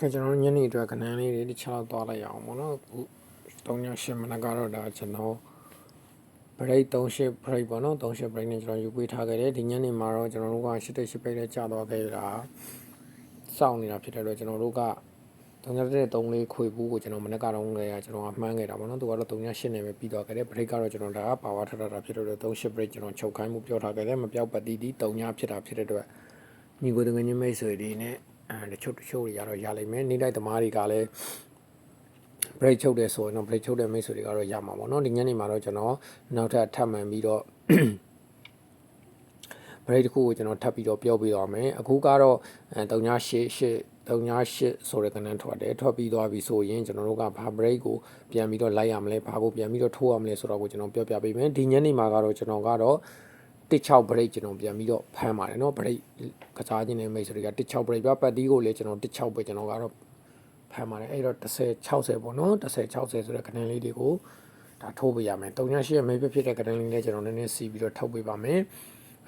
ကဲကျွန်တော်တို့ညနေအတွက်ကဏ္ဍလေးတွေတစ်ခြားတော့သွားလိုက်ရအောင်ပေါ့နော်အခု3-8မိနစ်ကတော့ဒါကျွန်တော် break 38 break ပေါ့နော်38 break နဲ့ကျွန်တော်ယူပေးထားခဲ့တယ်ဒီညနေမှာတော့ကျွန်တော်တို့က8တက်8ပိတ်နဲ့ကြာသွားခဲ့တာစောင့်နေတာဖြစ်တဲ့အတွက်ကျွန်တော်တို့က3တက်3လေးခွေဘူးကိုကျွန်တော်မနေ့ကတော့လည်းကျွန်တော်ကမှန်းခဲ့တာပေါ့နော်သူကတော့3-8နဲ့ပဲပြီးသွားခဲ့တယ် break ကတော့ကျွန်တော်ဒါက power ထထတာဖြစ်တဲ့အတွက်38 break ကျွန်တော်ချုပ်ခိုင်းမှုပြောထားခဲ့တယ်မပြောက်ပတ်တီးတီး3ညဖြစ်တာဖြစ်တဲ့အတွက်ညီကိုတငယ်ချင်းမိတ်ဆွေတွေနဲ့ အဲတချို့တချို့တွေကတော့ရလိမ့်မယ်နေ့တိုင်းသမားတွေကလည်း break ချုပ်တယ်ဆိုရင်တော့ break ချုပ်တဲ့မိတ်ဆွေတွေကတော့ရမှာပေါ့နော်ဒီညနေမှာတော့ကျွန်တော်နောက်ထပ်ထပ်မှန်ပြီးတော့ break တစ်ခုကိုကျွန်တော်ထပ်ပြီးတော့ပြောပြသွားမယ်အခုကတော့အဲ38 38ဆိုတဲ့ကဏ္ဍထွက်တယ်ထွက်ပြီးသွားပြီဆိုရင်ကျွန်တော်တို့ကဘာ break ကိုပြန်ပြီးတော့လိုက်ရမလဲဘာကိုပြန်ပြီးတော့ထိုးရမလဲဆိုတော့ကိုကျွန်တော်ပြောပြပေးမယ်ဒီညနေမှာကတော့ကျွန်တော်ကတော့ 16 break ကျွန်တော်ပြန်ပြီးတော့ဖမ်းပါတယ်เนาะ break ကစားခြင်းနဲ့မိတ်ဆွေတွေက16 break ပြပတ်တီးကိုလည်းကျွန်တော်16ပဲကျွန်တော်ကတော့ ဖမ်းပါတယ်အဲ့တော့30 60ပေါ့နော်30 60ဆိုတဲ့ကဏ္ဍလေးတွေကိုဒါထိုးပေးရမယ်38ရဲ့မေးပြဖြစ်တဲ့ကဏ္ဍလေးလေးကျွန်တော်နည်းနည်းစီပြီးတော့ထုတ်ပေးပါမယ်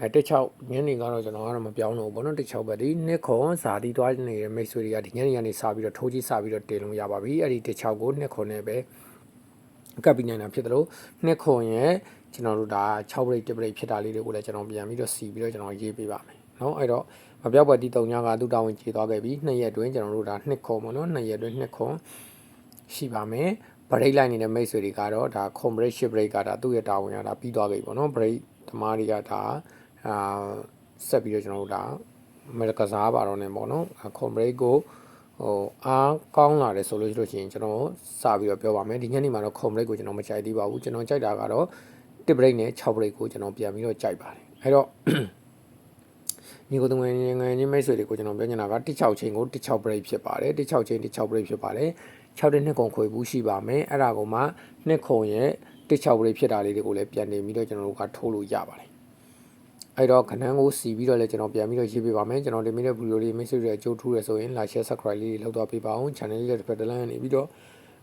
အဲ16ညနေကတော့ကျွန်တော်ကတော့မပြောင်းတော့ဘူးပေါ့နော်16ပဲဒီနှစ်ခွန်ဇာတိသွားနေတဲ့မိတ်ဆွေတွေကဒီညနေကနေစပြီးတော့ထိုးကြီးစပြီးတော့တင်လို့ရပါပြီအဲ့ဒီ16ကိုနှစ်ခွန်နဲ့ပဲ မကပ်ပြီးနိုင်တာဖြစ်တယ်လို့နှစ်ခုံရဲ့ကျွန်တော်တို့ဒါ6 break 7 break ဖြစ်တာလေးတွေကိုလည်းကျွန်တော်ပြန်ပြီးတော့စီပြီးတော့ကျွန်တော်ရေးပေးပါမယ်နော်အဲ့တော့မပြောက်ပွဲတီတုံညကသူ့တာဝန်ခြေသွားခဲ့ပြီးနှစ်ရက်တွင်ကျွန်တော်တို့ဒါနှစ်ခုံပေါ့နော်နှစ်ရက်တွင်နှစ်ခုံရှိပါမယ်ဘရိတ်လိုက်နေတဲ့မိတ်ဆွေတွေကတော့ဒါ comprehensive break ကဒါသူ့ရဲ့တာဝန်ရတာပြီးသွားပြီပေါ့နော် break ဓမားတွေကဒါအာဆက်ပြီးတော့ကျွန်တော်တို့ဒါမကစားပါတော့နေပေါ့နော် comprehensive ကို ဟိုအားကောင်းလာတယ်ဆိုလို့ရှိလို့ရှိရင်ကျွန်တော်စပြီးတော့ပြောပါမယ်ဒီညနေမှာတော့ com break ကိုကျွန်တော်မကြိုက်သေးပါဘူးကျွန်တော်ကြိုက်တာကတော့1 break နဲ့6 break ကိုကျွန်တော်ပြန်ပြီးတော့ကြိုက်ပါတယ်အဲ့တော့ညီကိုတငယ်ငယ်ငယ်ချင်းမိတ်ဆွေတွေကိုကျွန်တော်ပြောချင်တာက16ချိန်ကို16 break ဖြစ်ပါတယ်16ချိန်16 break ဖြစ်ပါတယ်6တဲ့နှစ်ခုခွေဘူးရှိပါမယ်အဲ့ဒါကိုမှနှစ်ခုရဲ့16 break ဖြစ်တာလေးတွေကိုလည်းပြန်နေပြီးတော့ကျွန်တော်တို့ကထိုးလို့ရပါတယ် အဲ့တော့ခဏန်းကိုစီပြီးတော့လည်းကျွန်တော်ပြန်ပြီးတော့ရေးပေးပါမယ်ကျွန်တော်တင်မိတဲ့ဗီဒီယိုလေးမိတ်ဆွေတွေအကျိုးထူးရဆိုရင် like share subscribe လေးတွေလုပ်သွားပေးပါအောင် channel လေးတစ်ဖက်တစ်လမ်းနေပြီးတော့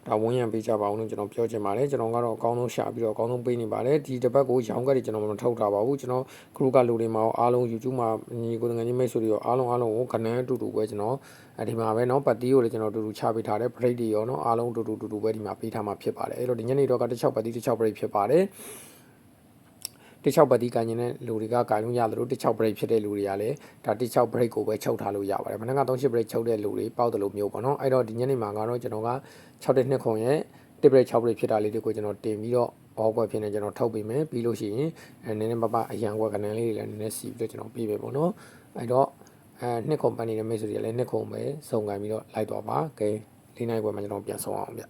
ဒါဝန်ရံပေးကြပါအောင်လို့ကျွန်တော်ပြောချင်ပါတယ်ကျွန်တော်ကတော့အကောင်းဆုံးရှာပြီးတော့အကောင်းဆုံးပေးနေပါတယ်ဒီတစ်ပတ်ကိုရောင်းကတ်တွေကျွန်တော်မထုတ်ထားပါဘူးကျွန်တော်ခရုကလူတွေမှာအားလုံး YouTube မှာညီကိုငယ်ချင်းမိတ်ဆွေတွေရောအားလုံးအားလုံးကိုကနန်းအတူတူပဲကျွန်တော်အဲဒီမှာပဲเนาะပတ်တီးကိုလည်းကျွန်တော်အတူတူချပေးထားတယ် break တွေရောเนาะအားလုံးအတူတူအတူတူပဲဒီမှာပေးထားမှာဖြစ်ပါတယ်အဲ့တော့ဒီညနေတော့ကတစ်6ပတ်တီးတစ်6 break ဖြစ်ပါတယ် 16ပတ်တီးကန်နေတဲ့လူတွေကကန်လို့ရတယ်လို့16 break ဖြစ်တဲ့လူတွေကလည်းဒါ16 break ကိုပဲချုပ်ထားလို့ရပါတယ်မနက်က38 break ချုပ်တဲ့လူတွေပေါက်တယ်လို့မျိုးပေါ့နော်အဲ့တော့ဒီညနေမှာကတော့ကျွန်တော်က6တဲ့နှစ်ခွန်ရဲ့1 break 6 break ဖြစ်တာလေးတွေကိုကျွန်တော်တင်ပြီးတော့ဘောကွက်ဖြစ်နေကျွန်တော်ထုတ်ပေးမယ်ပြီးလို့ရှိရင်အဲနည်းနည်းပပအရန်ကွက်ကနေလေးတွေလည်းနည်းနည်းစီပြီးတော့ကျွန်တော်ပြေးပဲပေါ့နော်အဲ့တော့အဲနှစ်ခွန်ပန်နေတဲ့မိတ်ဆွေတွေလည်းနှစ်ခွန်ပဲစုံကန်ပြီးတော့လိုက်တော့ပါကဲလေးနိုင်ကွယ်မှာကျွန်တော်ပြန်ဆောင်အောင်ဗျ